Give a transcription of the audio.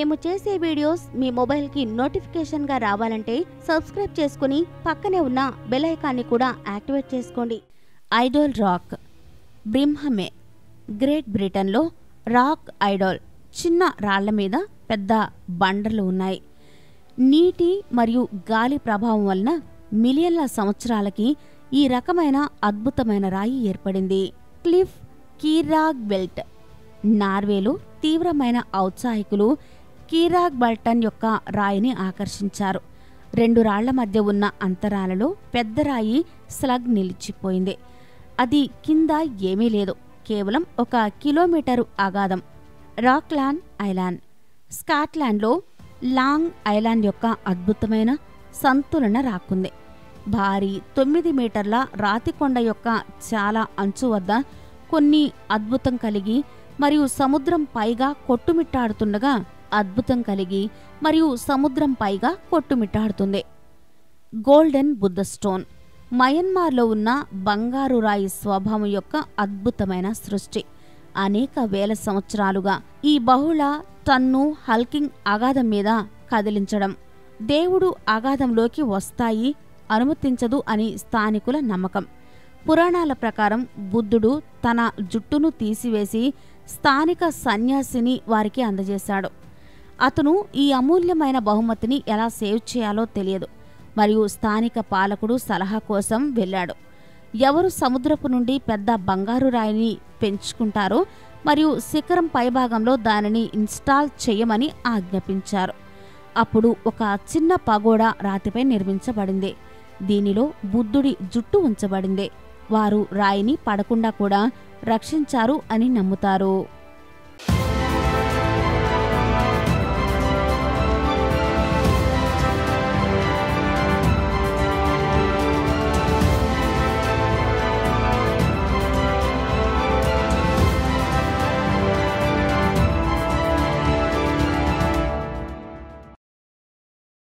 మేము చేసే వీడియోస్ మీ మొబైల్కి నోటిఫికేషన్గా రావాలంటే సబ్స్క్రైబ్ చేసుకుని పక్కనే ఉన్న బెల్ ఐకాన్ని కూడా యాక్టివేట్ చేసుకోండి. ఐడోల్ రాక్ బ్రిమ్హమే గ్రేట్ బ్రిటన్లో రాక్ ఐడోల్ చిన్న రాళ్ళ మీద పెద్ద బండలు ఉన్నాయి. నీటి మరియు గాలి ప్రభావం వలన మిలియన్ల సంవత్సరాలకి ఈ రకమైన అద్భుతమైన రాయి ఏర్పడింది. క్లిఫ్ కీరాగ్ బెల్ట్ నార్వేలో తీవ్రమైన ఔత్సాహికులు కీరాగ్ బల్టన్ యొక్క రాయిని ఆకర్షించారు. రెండు రాళ్ళ మధ్య ఉన్న అంతరాలలో పెద్ద రాయి స్లగ్ నిలిచిపోయింది. అది కింద ఏమీ లేదు. కేవలం ఒక కిలోమీటరు అగాధం. Rockland island. స్కాట్లాండ్లో లాంగ్ ఐలాండ్ యొక్క అద్భుతమైన సంతులన రాకుంది. భారీ తొమ్మిది మీటర్ల రాతికొండ యొక్క చాలా అంచు వద్ద కొన్ని అద్భుతం కలిగి మరియు సముద్రం పైగా కొట్టుమిట్టాడుతుండగా అద్భుతం కలిగి మరియు సముద్రం పైగా కొట్టుమిట్టాడుతుంది. Golden Buddha stone. మయన్మార్లో ఉన్న బంగారు రాయి స్వభావం యొక్క అద్భుతమైన సృష్టి. అనేక వేల సంవత్సరాలుగా ఈ బహుళ టన్ను హల్కింగ్ అగాధం మీద కదిలించడం. దేవుడు అగాధంలోకి వస్తాయి అనుమతించదు అని స్థానికుల నమ్మకం. పురాణాల ప్రకారం బుద్ధుడు తన జుట్టును తీసివేసి స్థానిక సన్యాసిని వారికి అందజేశాడు. అతను ఈ అమూల్యమైన బహుమతిని ఎలా సేవ్ చేయాలో తెలియదు. మరియు స్థానిక పాలకుడు సలహా కోసం వెళ్ళాడు. ఎవరు సముద్రపు నుండి పెద్ద బంగారు రాయిని పెంచుకుంటారో మరియు శిఖరం పైభాగంలో దానిని ఇన్స్టాల్ చేయమని ఆజ్ఞాపించారు. అప్పుడు ఒక చిన్న పగోడా రాతిపై నిర్మించబడింది. దీనిలో బుద్ధుడి జుట్టు ఉంచబడింది. వారు రాయిని పడకుండా కూడా రక్షించారు అని నమ్ముతారు.